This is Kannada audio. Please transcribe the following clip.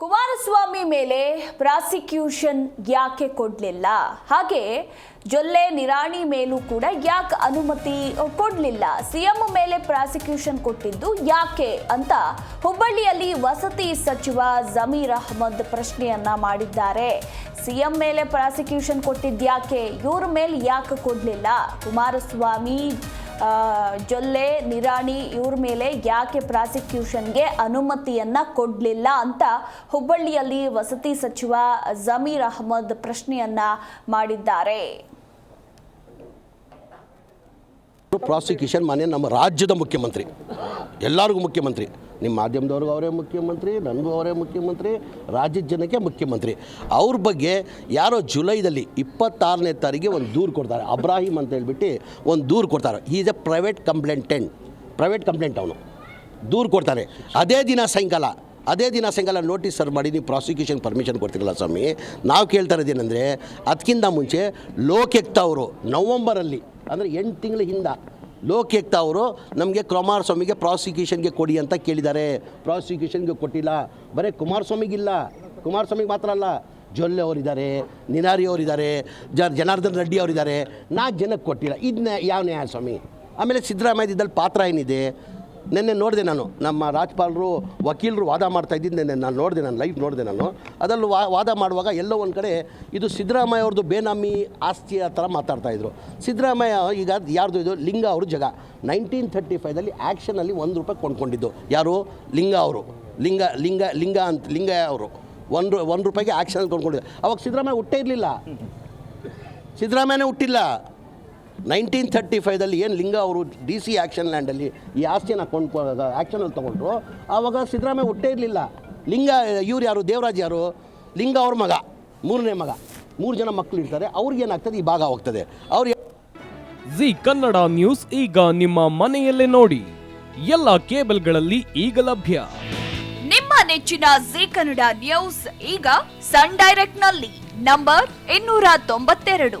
ಕುಮಾರಸ್ವಾಮಿ ಮೇಲೆ ಪ್ರಾಸಿಕ್ಯೂಷನ್ ಯಾಕೆ ಕೊಡಲಿಲ್ಲ? ಹಾಗೆ ಜೊಲ್ಲೆ ನಿರಾಣಿ ಮೇಲೂ ಕೂಡ ಯಾಕೆ ಅನುಮತಿ ಕೊಡಲಿಲ್ಲ? ಸಿಎಂ ಮೇಲೆ ಪ್ರಾಸಿಕ್ಯೂಷನ್ ಕೊಟ್ಟಿದ್ದು ಯಾಕೆ ಅಂತ ಹುಬ್ಬಳ್ಳಿಯಲ್ಲಿ ವಸತಿ ಸಚಿವ ಜಮೀರ್ ಅಹ್ಮದ್ ಪ್ರಶ್ನೆಯನ್ನ ಮಾಡಿದ್ದಾರೆ. ಸಿಎಂ ಮೇಲೆ ಪ್ರಾಸಿಕ್ಯೂಷನ್ ಕೊಟ್ಟಿದ್ಯಾಕೆ ಇವ್ರ ಮೇಲೆ ಯಾಕೆ ಕೊಡಲಿಲ್ಲ? ಕುಮಾರಸ್ವಾಮಿ ಜೊಲ್ಲೆ, ನಿರಾಣಿ ಇವ್ರ ಮೇಲೆ ಯಾಕೆ ಪ್ರಾಸಿಕ್ಯೂಷನ್ಗೆ ಅನುಮತಿಯನ್ನ ಕೊಡಲಿಲ್ಲ ಅಂತ ಹುಬ್ಬಳ್ಳಿಯಲ್ಲಿ ವಸತಿ ಸಚಿವ ಜಮೀರ್ ಅಹ್ಮದ್ ಪ್ರಶ್ನೆಯನ್ನ ಮಾಡಿದ್ದಾರೆ. ಪ್ರಾಸಿಕ್ಯೂಷನ್ ಮಾನ್ಯ ನಮ್ಮ ರಾಜ್ಯದ ಮುಖ್ಯಮಂತ್ರಿ, ಎಲ್ಲರಿಗೂ ಮುಖ್ಯಮಂತ್ರಿ. ನಿಮ್ಮ ಮಾಧ್ಯಮದವ್ರಿಗೂ ಅವರೇ ಮುಖ್ಯಮಂತ್ರಿ, ನನಗೂ ಅವರೇ ಮುಖ್ಯಮಂತ್ರಿ, ರಾಜ್ಯದ ಜನಕ್ಕೆ ಮುಖ್ಯಮಂತ್ರಿ. ಅವ್ರ ಬಗ್ಗೆ ಯಾರೋ ಜುಲೈದಲ್ಲಿ ಇಪ್ಪತ್ತಾರನೇ ತಾರೀಕಿಗೆ ಒಂದು ದೂರು ಕೊಡ್ತಾರೆ. ಅಬ್ರಾಹಿಂ ಅಂತ ಹೇಳ್ಬಿಟ್ಟು ಒಂದು ದೂರು ಕೊಡ್ತಾರೆ. Is a private complainant private complaint ಅವನು. ದೂರು ಕೊಡ್ತಾರೆ ಅದೇ ದಿನ ಸಾಯಂಕಾಲ, ಅದೇ ದಿನ ಸಾಯಂಕಾಲ ನೋಟಿಸ್ ಸರ್ ಮಾಡಿ ನೀವು ಪ್ರಾಸಿಕ್ಯೂಷನ್ ಪರ್ಮಿಷನ್ ಕೊಡ್ತಿರಲ್ಲ ಸ್ವಾಮಿ? ನಾವು ಕೇಳ್ತಾ ಇರೋದೇನೆಂದರೆ ಅದಕ್ಕಿಂತ ಮುಂಚೆ ಲೋಕೆಕ್ತ ಅವರು ನವಂಬರಲ್ಲಿ, ಅಂದರೆ ಎಂಟು ತಿಂಗಳ ಹಿಂದೆ ಲೋಕಾಯುಕ್ತ ಅವರು, ನಮಗೆ ಕುಮಾರಸ್ವಾಮಿಗೆ ಪ್ರಾಸಿಕ್ಯೂಷನ್ಗೆ ಕೊಡಿ ಅಂತ ಕೇಳಿದ್ದಾರೆ. ಪ್ರಾಸಿಕ್ಯೂಷನ್ಗೆ ಕೊಟ್ಟಿಲ್ಲ. ಬರೀ ಕುಮಾರಸ್ವಾಮಿಗಿಲ್ಲ. ಕುಮಾರಸ್ವಾಮಿಗೆ ಮಾತ್ರ ಅಲ್ಲ, ಜೊಲ್ಲೆ ಅವರಿದ್ದಾರೆ ನಿನಾರಿ ಅವರಿದ್ದಾರೆ, ಜ ಜನಾರ್ದನ್ ರೆಡ್ಡಿ ಅವರಿದ್ದಾರೆ. ನಾಲ್ಕು ಜನಕ್ಕೆ ಕೊಟ್ಟಿಲ್ಲ. ಇದನ್ನ ಯಾವ ನ್ಯಾಯ ಸ್ವಾಮಿ ಆಮೇಲೆ ಸಿದ್ದರಾಮಯ್ಯದಲ್ಲಿ ಪಾತ್ರ ಏನಿದೆ? ನಿನ್ನೆ ನೋಡಿದೆ ನಾನು. ನಮ್ಮ ರಾಜ್ಪಾಲರು ವಕೀಲರು ವಾದ ಮಾಡ್ತಾ ಇದ್ದಿದ್ದು ನಿನ್ನೆ ನಾನು ನೋಡಿದೆ, ನಾನು ಲೈವ್ ನೋಡಿದೆ ನಾನು. ಅದರಲ್ಲೂ ವಾದ ಮಾಡುವಾಗ ಎಲ್ಲೋ ಒಂದು ಕಡೆ ಇದು ಸಿದ್ದರಾಮಯ್ಯ ಅವ್ರದ್ದು ಬೇನಾಮಿ ಆಸ್ತಿಯ ಥರ ಮಾತಾಡ್ತಾಯಿದ್ರು ಸಿದ್ದರಾಮಯ್ಯ ಈಗ ಯಾರ್ದು ಇದು? ಲಿಂಗ ಅವರು ಜಗ. ನೈನ್ಟೀನ್ ಥರ್ಟಿ ಫೈವ್ದಲ್ಲಿ ಆ್ಯಕ್ಷನಲ್ಲಿ ಒಂದು ರೂಪಾಯಿ ಕೊಂಡ್ಕೊಂಡಿದ್ದು. ಯಾರು? ಲಿಂಗ ಅವರು. ಲಿಂಗ ಲಿಂಗ ಲಿಂಗ ಅಂತ, ಲಿಂಗ ಅವರು. ಒಂದು ಒಂದು ರೂಪಾಯಿಗೆ ಆ್ಯಕ್ಷನಲ್ಲಿ ಕೊಂಡ್ಕೊಂಡಿದ್ದು. ಅವಾಗ ಸಿದ್ದರಾಮಯ್ಯ ಹುಟ್ಟೇ ಇರಲಿಲ್ಲ. ಸಿದ್ದರಾಮಯ್ಯನೇ ಹುಟ್ಟಿಲ್ಲ. ನೈನ್ಟೀನ್ ಥರ್ಟಿ ಫೈವ್ದಲ್ಲಿ ಏನು ಲಿಂಗ ಅವರು ಡಿ ಸಿ ಆ್ಯಕ್ಷನ್ ಲ್ಯಾಂಡಲ್ಲಿ ಈ ಆಸ್ತಿಯನ್ನು ಕೊಂಡು ಆ್ಯಕ್ಷನಲ್ಲಿ ತೊಗೊಂಡ್ರು. ಆವಾಗ ಸಿದ್ದರಾಮಯ್ಯ ಹುಟ್ಟೇ ಇರಲಿಲ್ಲ. ಲಿಂಗ ಇವ್ರು ಯಾರು? ದೇವರಾಜ್ ಯಾರು? ಲಿಂಗ ಅವ್ರ ಮಗ ಮೂರನೇ ಮಗ. ಮೂರು ಜನ ಮಕ್ಕಳು ಇರ್ತಾರೆ. ಅವ್ರಿಗೇನಾಗ್ತದೆ ಈ ಭಾಗ ಹೋಗ್ತದೆ. ಅವ್ರು ಜಿ ಕನ್ನಡ ನ್ಯೂಸ್ ಈಗ ನಿಮ್ಮ ಮನೆಯಲ್ಲೇ ನೋಡಿ. ಎಲ್ಲ ಕೇಬಲ್ಗಳಲ್ಲಿ ಈಗ ಲಭ್ಯ. ನಿಮ್ಮ ನೆಚ್ಚಿನ ಜಿ ಕನ್ನಡ ನ್ಯೂಸ್ ಈಗ ಸನ್ ಡೈರೆಕ್ಟ್ನಲ್ಲಿ ನಂಬರ್ ಇನ್ನೂರ ತೊಂಬತ್ತೆರಡು.